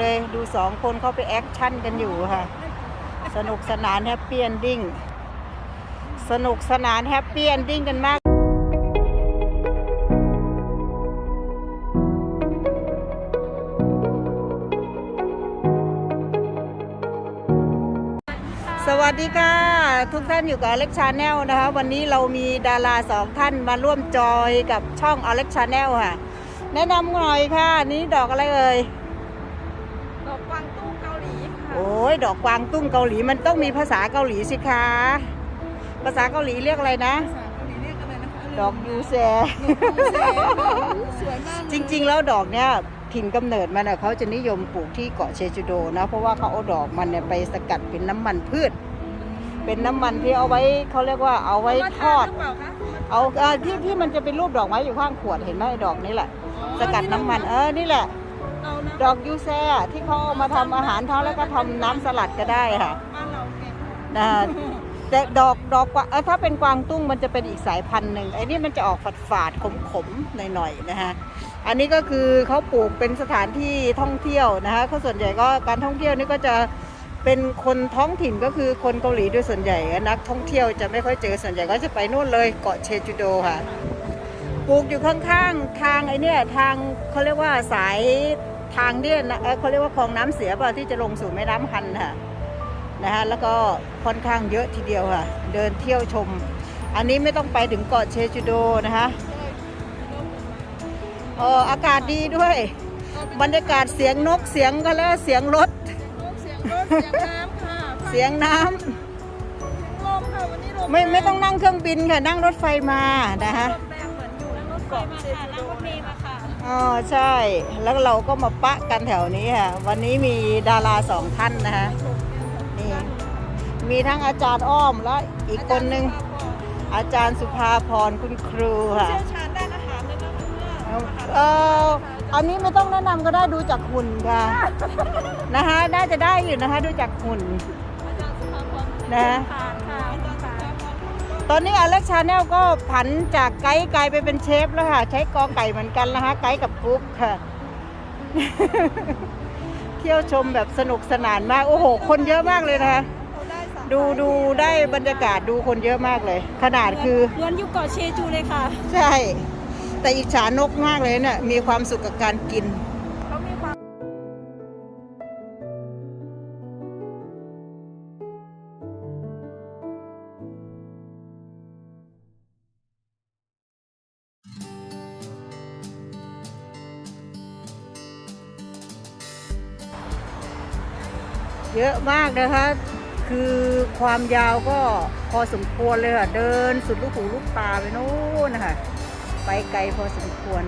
เลย ดูสองคนเขาไปแอคชั่นกันอยู่ค่ะ สนุกสนานแฮปปี้เอนดิ้ง สนุกสนานแฮปปี้เอนดิ้งกันมากสวัสดีค่ะ ทุกท่านอยู่กับอเล็กชาแนลนะคะ วันนี้เรามีดาราสองท่านมาร่วมจอยกับช่องอเล็กชาแนลค่ะ แนะนำหน่อยค่ะ นี่ดอกอะไรเอ่ย ยดอกกวางตุ้งเกาหลีมันต้องมีภาษาเกาหลีสิคะ ภาษาเกาหลีเรียกอะไรนะ ภาษาเกาหลีเรียกอะไรนะคะดอกยูแซสวยมากจริง ๆ แล้วดอกเนี้ยถิ่นกำเนิดมันอะเขาจะนิยมปลูกที่เกาะเชจูโดนะเพราะว่าเขาเอาดอกมันเนี่ยไปสกัดเป็นน้ำมันพืช เป็นน้ำมันที่เอาไว้เขาเรียกว่าเอาไว้ทอดหรือเปล่าคะเอาเอ่อที่ที่มันจะเป็นรูปดอกไม้อยู่ข้างขวดเห็นไหมไอ้ดอกนี้แหละ สกัดน้ำมันเออนี่แหละเรานะ ดอกยูแซที่เขาเอามาทำอาหารทานแล้วก็ทำน้ำสลัดก็ได้ค่ะบ้านเราแกงนะแต่ดอกดอกกวาเออถ้าเป็นกวางตุ้งมันจะเป็นอีกสายพันธุ์หนึ่งไอ้นี่มันจะออกฝาดฝาดขมขมๆหน่อยๆนะฮะอันนี้ก็คือเขาปลูกเป็นสถานที่ท่องเที่ยวนะคะเขาส่วนใหญ่ก็การท่องเที่ยวนี่ก็จะเป็นคนท้องถิ่นก็คือคนเกาหลีด้วยส่วนใหญ่นักท่องเที่ยวจะไม่ค่อยเจอส่วนใหญ่ก็จะไปนู่นเลยเกาะเชจูโดค่ะ ปลูกอยู่ข้างๆ ทางไอ้เนี่ยทางเขาเรียกว่าสาย ทางเนี่ยนะเอ่อเขาเรียกว่าคลองน้ำเสียเปล่าที่จะลงสู่แม่น้ำฮันค่ะนะฮะแล้วก็ค่อนข้างเยอะทีเดียวค่ะ เดินเที่ยวชม อันนี้ไม่ต้องไปถึงเกาะเชจูโดนะคะเอออากาศดีด้วย บรรยากาศเสียงนกเสียงก็แล้วเสียงรถ เสียงรถเสียงน้ำค่ะเสียงน้ำลมค่ะวันนี้ลมไม่ไม่ต้องนั่งเครื่องบินค่ะนั่งรถไฟมานะคะลมแรงเหมือนอยู่รถไฟมาค่ะนั่งรถเมล์มาค่ะ อ๋อใช่ แล้วเราก็มาปะกันแถวนี้ค่ะ วันนี้มีดาราสองท่านนะคะนี่มีทั้งอาจารย์อ้อมและอีกคนหนึ่งอาจารย์สุภาพรคุณครูค่ะเชี่ยวชาญด้านอาหารเลยนะคะเนี่ยเอออันนี้ไม่ต้องแนะนำก็ได้ดูจากหุ่นค่ะนะคะน่าจะได้อยู่นะคะดูจากหุ่นอาจารย์สุภาพรนะ ตอนนี้อเล็กชาแนลก็ผันจากไกด์กลายไปเป็นเชฟแล้วค่ะ ใช้กอไก่เหมือนกันนะคะไกด์กับกุ๊กค่ะ เที่ยวชมแบบสนุกสนานมาก โอ้โห คนเยอะมากเลยนะคะเขาได้สามดูดูได้บรรยากาศดูคนเยอะมากเลย ขนาดคือเหมือนอยู่เกาะเชจูเลยค่ะ ใช่ แต่อิจฉานกมากเลยเนี่ยมีความสุขกับการกิน เยอะมากนะคะ คือความยาวก็พอสมควรเลยค่ะ เดินสุดลูกหูลูกตาไปนู่นนะคะไปไกลพอสมควร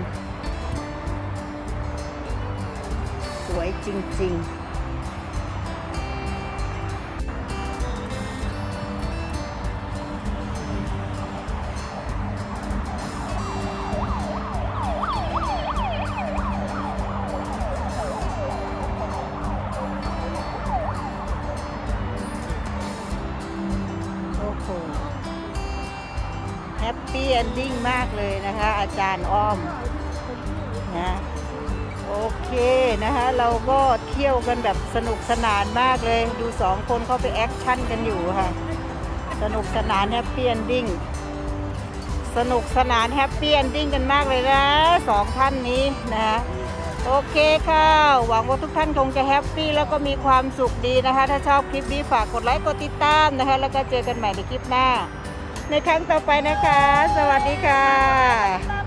สวยจริง ๆ ปปี้เอนดิ้งมากเลยนะคะ อาจารย์อ้อมนะโอเคนะคะ เราก็เที่ยวกันแบบสนุกสนานมากเลย ดูสองคนเขาไปแอคชั่นกันอยู่ค่ะ สนุกสนานแฮปปี้เอนดิ้งสนุกสนานแฮปปี้เอนดิ้งกันมากเลยนะสองท่านนี้นะคะโอเคค่ะ หวังว่าทุกท่านคงจะแฮปปี้แล้วก็มีความสุขดีนะคะ ถ้าชอบคลิปนี้ฝากกดไลค์กดติดตามนะคะ แล้วก็เจอกันใหม่ในคลิปหน้า ในครั้งต่อไปนะคะ สวัสดีค่ะ